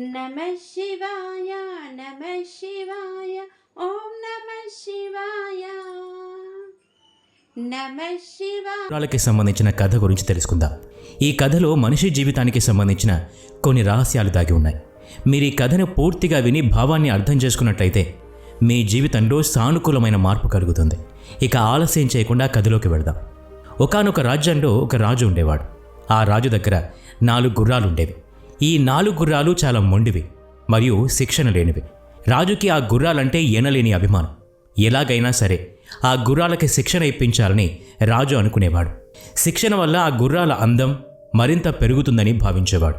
నమ శివాయ నమ శివాయ ఓం నమ శివాయ నమ శివాలకి సంబంధించిన కథ గురించి తెలుసుకుందాం. ఈ కథలో మనిషి జీవితానికి సంబంధించిన కొన్ని రహస్యాలు దాగి ఉన్నాయి. మీరు ఈ కథను పూర్తిగా విని భావాన్ని అర్థం చేసుకున్నట్లయితే మీ జీవితంలో సానుకూలమైన మార్పు కలుగుతుంది. ఇక ఆలస్యం చేయకుండా కథలోకి వెళదాం. ఒకానొక రాజ్యంలో ఒక రాజు ఉండేవాడు. ఆ రాజు దగ్గర నాలుగు గుర్రాలు ఉండేవి. ఈ నాలుగు గుర్రాలు చాలా మొండివి మరియు శిక్షణ లేనివి. రాజుకి ఆ గుర్రాలంటే ఎనలేని అభిమానం. ఎలాగైనా సరే ఆ గుర్రాలకి శిక్షణ ఇప్పించాలని రాజు అనుకునేవాడు. శిక్షణ వల్ల ఆ గుర్రాల అందం మరింత పెరుగుతుందని భావించేవాడు.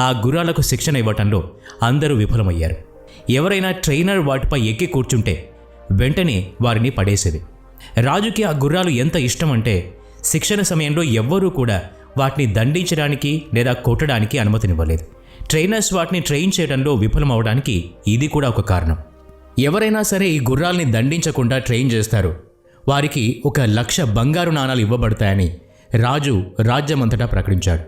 ఆ గుర్రాలకు శిక్షణ ఇవ్వటంలో అందరూ విఫలమయ్యారు. ఎవరైనా ట్రైనర్ వాటిపై ఎక్కి కూర్చుంటే వెంటనే వారిని పడేసేది. రాజుకి ఆ గుర్రాలు ఎంత ఇష్టం అంటే శిక్షణ సమయంలో ఎవ్వరూ కూడా వాటిని దండించడానికి లేదా కొట్టడానికి అనుమతినివ్వలేదు. ట్రైనర్స్ వాటిని ట్రైన్ చేయడంలో విఫలమవడానికి ఇది కూడా ఒక కారణం. ఎవరైనా సరే ఈ గుర్రాల్ని దండించకుండా ట్రైన్ చేస్తారు. వారికి ఒక లక్ష బంగారు నాణాలు ఇవ్వబడతాయని రాజు రాజ్యమంతటా ప్రకటించాడు.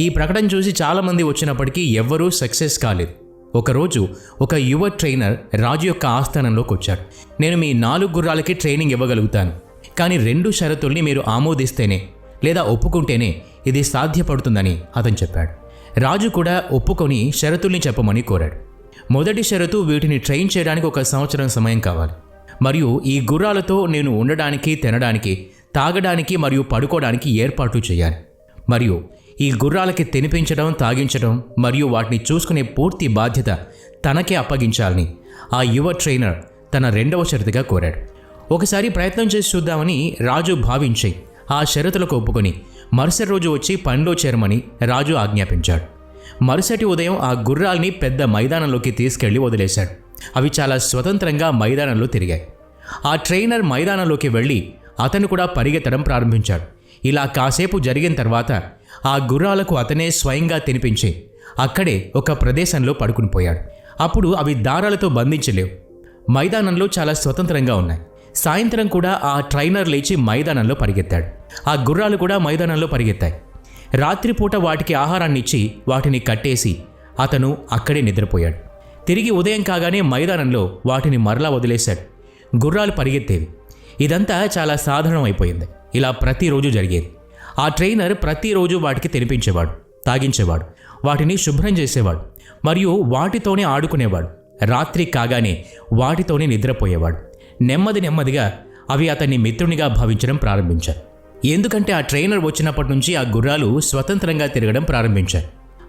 ఈ ప్రకటన చూసి చాలామంది వచ్చినప్పటికీ ఎవ్వరూ సక్సెస్ కాలేదు. ఒకరోజు ఒక యువ ట్రైనర్ రాజు యొక్క ఆస్థానంలోకి వచ్చాడు. నేను మీ నాలుగు గుర్రాలకి ట్రైనింగ్ ఇవ్వగలుగుతాను. కానీ రెండు షరతుల్ని మీరు ఆమోదిస్తేనే లేదా ఒప్పుకుంటేనే ఇది సాధ్యపడుతుందని అతను చెప్పాడు. రాజు కూడా ఒప్పుకొని షరతుల్ని చెప్పమని కోరాడు. మొదటి షరతు వీటిని ట్రైన్ చేయడానికి ఒక సంవత్సరం సమయం కావాలి. మరియు ఈ గుర్రాలతో నేను ఉండడానికి తినడానికి తాగడానికి మరియు పడుకోవడానికి ఏర్పాట్లు చేయాలి. మరియు ఈ గుర్రాలకి తినిపించడం తాగించడం మరియు వాటిని చూసుకునే పూర్తి బాధ్యత తనకే అప్పగించాలని ఆ యువ ట్రైనర్ తన రెండవ షరతుగా కోరాడు. ఒకసారి ప్రయత్నం చేసి చూద్దామని రాజు భావించాయి. ఆ షరతులకు ఒప్పుకొని మరుసటి రోజు వచ్చి పనిలో చేరమని రాజు ఆజ్ఞాపించాడు. మరుసటి ఉదయం ఆ గుర్రాల్ని పెద్ద మైదానంలోకి తీసుకెళ్ళి వదిలేశాడు. అవి చాలా స్వతంత్రంగా మైదానంలో తిరిగాయి. ఆ ట్రైనర్ మైదానంలోకి వెళ్ళి అతను కూడా పరిగెత్తడం ప్రారంభించాడు. ఇలా కాసేపు జరిగిన తర్వాత ఆ గుర్రాలకు అతనే స్వయంగా తినిపించి అక్కడే ఒక ప్రదేశంలో పడుకుని పోయాడు. అప్పుడు అవి దారాలతో బంధించలేవు. మైదానంలో చాలా స్వతంత్రంగా ఉన్నాయి. సాయంత్రం కూడా ఆ ట్రైనర్ లేచి మైదానంలో పరిగెత్తాడు. ఆ గుర్రాలు కూడా మైదానంలో పరిగెత్తాయి. రాత్రిపూట వాటికి ఆహారాన్ని ఇచ్చి వాటిని కట్టేసి అతను అక్కడే నిద్రపోయాడు. తిరిగి ఉదయం కాగానే మైదానంలో వాటిని మరలా వదిలేశాడు. గుర్రాలు పరిగెత్తేవి. ఇదంతా చాలా సాధారణం అయిపోయింది ఇలా ప్రతిరోజు జరిగేది. ఆ ట్రైనర్ ప్రతిరోజు వాటికి తినిపించేవాడు తాగించేవాడు వాటిని శుభ్రం చేసేవాడు మరియు వాటితోనే ఆడుకునేవాడు. రాత్రి కాగానే వాటితోనే నిద్రపోయేవాడు. నెమ్మది నెమ్మదిగా అవి అతన్ని మిత్రునిగా భావించడం ప్రారంభించారు. ఎందుకంటే ఆ ట్రైనర్ వచ్చినప్పటి నుంచి ఆ గుర్రాలు స్వతంత్రంగా తిరగడం ప్రారంభించాయి.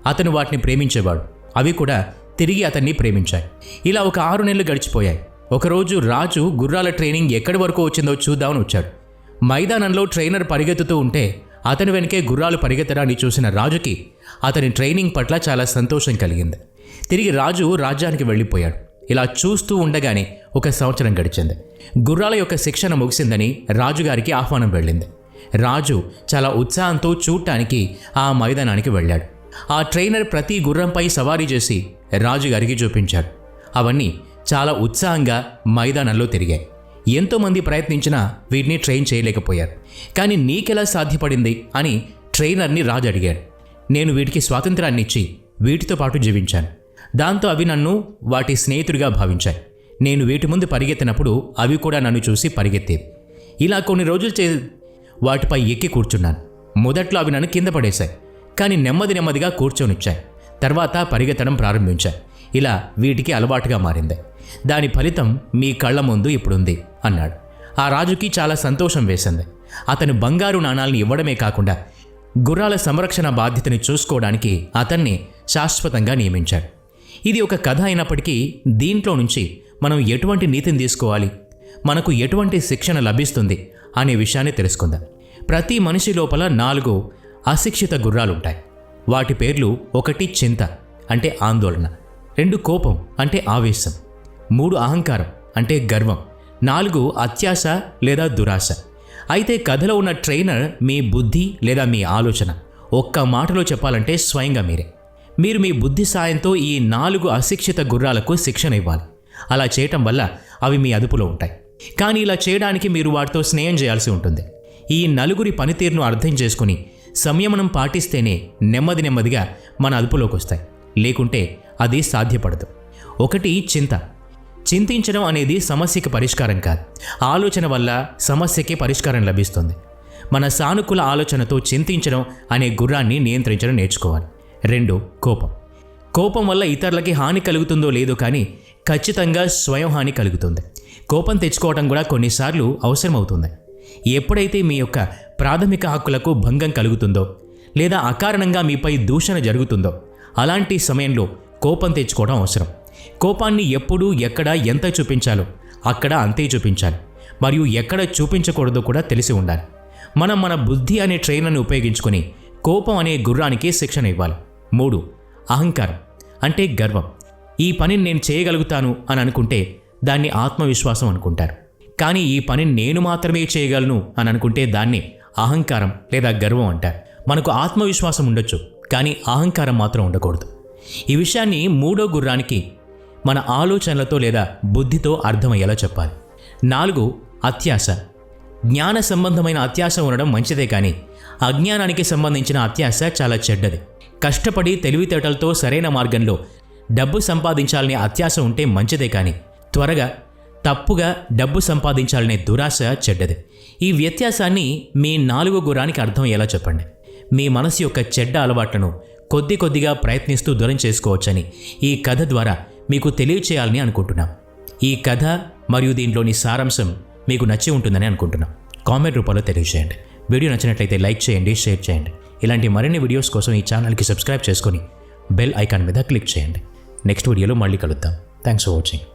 అతను వాటిని ప్రేమించేవాడు. అవి కూడా తిరిగి అతన్ని ప్రేమించాయి. ఇలా ఒక ఆరు నెలలు గడిచిపోయాయి. ఒకరోజు రాజు గుర్రాల ట్రైనింగ్ ఎక్కడి వరకు వచ్చిందో చూద్దామని వచ్చాడు. మైదానంలో ట్రైనర్ పరిగెత్తుతూ ఉంటే అతని వెనకే గుర్రాలు పరిగెత్తడాన్ని చూసిన రాజుకి అతని ట్రైనింగ్ పట్ల చాలా సంతోషం కలిగింది. తిరిగి రాజు రాజ్యానికి వెళ్ళిపోయాడు. ఇలా చూస్తూ ఉండగానే ఒక సంవత్సరం గడిచింది. గుర్రాల యొక్క శిక్షణ ముగిసిందని రాజుగారికి ఆహ్వానం వెళ్ళింది. రాజు చాలా ఉత్సాహంతో చూడటానికి ఆ మైదానానికి వెళ్ళాడు. ఆ ట్రైనర్ ప్రతి గుర్రంపై సవారీ చేసి రాజుగారికి చూపించాడు. అవన్నీ చాలా ఉత్సాహంగా మైదానంలో తిరిగాయి. ఎంతోమంది ప్రయత్నించినా వీటిని ట్రైన్ చేయలేకపోయారు. కానీ నీకెలా సాధ్యపడింది అని ట్రైనర్ని రాజు అడిగాడు. నేను వీటికి స్వాతంత్రాన్ని ఇచ్చి వీటితో పాటు జీవించాను. దాంతో అవి నన్ను వాటి స్నేహితుడిగా భావించాయి. నేను వీటి ముందు పరిగెత్తినప్పుడు అవి కూడా నన్ను చూసి పరిగెత్తేవి ఇలా కొన్ని రోజులు చే వాటిపై ఎక్కి కూర్చున్నాను. మొదట్లో అవి నన్ను కింద పడేశాయి. కానీ నెమ్మది నెమ్మదిగా కూర్చొనిచ్చాయి. తర్వాత పరిగెత్తడం ప్రారంభించాయి. ఇలా వీటికి అలవాటుగా మారింది. దాని ఫలితం మీ కళ్ళ ముందు ఇప్పుడుంది అన్నాడు. ఆ రాజుకి చాలా సంతోషం వేసింది. అతను బంగారు నాణాలను ఇవ్వడమే కాకుండా గుర్రాల సంరక్షణ బాధ్యతని చూసుకోవడానికి అతన్ని శాశ్వతంగా నియమించాడు. ఇది ఒక కథ అయినప్పటికీ దీంట్లో నుంచి మనం ఎటువంటి నీతిని తీసుకోవాలి? మనకు ఎటువంటి శిక్షణ లభిస్తుంది? అనే విషయాన్ని తెలుసుకుందాం. ప్రతి మనిషి లోపల నాలుగు అశిక్షిత గుర్రాలుంటాయి. వాటి పేర్లు ఒకటి చింత అంటే ఆందోళన. రెండు కోపం అంటే ఆవేశం. మూడు అహంకారం అంటే గర్వం. నాలుగు అత్యాశ లేదా దురాశ. అయితే కథలో ఉన్న ట్రైనర్ మీ బుద్ధి లేదా మీ ఆలోచన. ఒక్క మాటలో చెప్పాలంటే స్వయంగా మీరే. మీరు మీ బుద్ధి సాయంతో ఈ నాలుగు అశిక్షిత గుర్రాలకు శిక్షణ ఇవ్వాలి. అలా చేయటం వల్ల అవి మీ అదుపులో ఉంటాయి. కానీ ఇలా చేయడానికి మీరు వాటితో స్నేహం చేయాల్సి ఉంటుంది. ఈ నలుగురి పనితీరును అర్థం చేసుకుని సంయమనం పాటిస్తేనే నెమ్మది నెమ్మదిగా మన అదుపులోకి వస్తాయి. లేకుంటే అది సాధ్యపడదు. ఒకటి చింత. చింతించడం అనేది సమస్యకి పరిష్కారం కాదు. ఆలోచన వల్ల సమస్యకి పరిష్కారం లభిస్తుంది. మన సానుకూల ఆలోచనతో చింతించడం అనే గుర్రాన్ని నియంత్రించడం నేర్చుకోవాలి. రెండు కోపం. కోపం వల్ల ఇతరులకి హాని కలుగుతుందో లేదో కానీ ఖచ్చితంగా స్వయం హాని కలుగుతుంది. కోపం తెచ్చుకోవడం కూడా కొన్నిసార్లు అవసరమవుతుంది. ఎప్పుడైతే మీ యొక్క ప్రాథమిక హక్కులకు భంగం కలుగుతుందో లేదా అకారణంగా మీపై దూషణ జరుగుతుందో అలాంటి సమయంలో కోపం తెచ్చుకోవడం అవసరం. కోపాన్ని ఎప్పుడు ఎక్కడ ఎంత చూపించాలో అక్కడ అంతే చూపించాలి. మరియు ఎక్కడ చూపించకూడదో కూడా తెలిసి ఉండాలి. మనం మన బుద్ధి అనే ట్రైనర్ని ఉపయోగించుకొని కోపం అనే గుర్రానికి శిక్షణ ఇవ్వాలి. మూడు అహంకారం అంటే గర్వం. ఈ పనిని నేను చేయగలుగుతాను అని అనుకుంటే దాన్ని ఆత్మవిశ్వాసం అనుకుంటారు. కానీ ఈ పని నేను మాత్రమే చేయగలను అని అనుకుంటే దాన్ని అహంకారం లేదా గర్వం అంటారు. మనకు ఆత్మవిశ్వాసం ఉండొచ్చు కానీ అహంకారం మాత్రం ఉండకూడదు. ఈ విషయాన్ని మూడో గుర్రానికి మన ఆలోచనలతో లేదా బుద్ధితో అర్థమయ్యేలా చెప్పాలి. నాలుగు అత్యాశ. జ్ఞాన సంబంధమైన అత్యాశ ఉండడం మంచిదే కానీ అజ్ఞానానికి సంబంధించిన అత్యాశ చాలా చెడ్డది. కష్టపడి తెలివితేటలతో సరైన మార్గంలో డబ్బు సంపాదించాలనే అత్యాశ ఉంటే మంచిదే కానీ త్వరగా తప్పుగా డబ్బు సంపాదించాలనే దురాశ చెడ్డది. ఈ వ్యత్యాసాన్ని మీ నాలుగో గురానికి అర్థం ఎలా చెప్పండి. మీ మనసు యొక్క చెడ్డ అలవాట్లను కొద్ది కొద్దిగా ప్రయత్నిస్తూ దూరం చేసుకోవచ్చని ఈ కథ ద్వారా మీకు తెలియచేయాలని అనుకుంటున్నాం. ఈ కథ మరియు దీంట్లోని సారాంశం మీకు నచ్చి ఉంటుందని అనుకుంటున్నాం. కామెంట్ రూపంలో తెలియజేయండి. వీడియో నచ్చినట్లయితే లైక్ చేయండి షేర్ చేయండి. ఇలాంటి మరిన్ని వీడియోస్ కోసం ఈ ఛానల్కి సబ్స్క్రైబ్ చేసుకొని బెల్ ఐకాన్ మీద క్లిక్ చేయండి. నెక్స్ట్ వీడియోలో మళ్ళీ కలుద్దాం. Thanks for watching.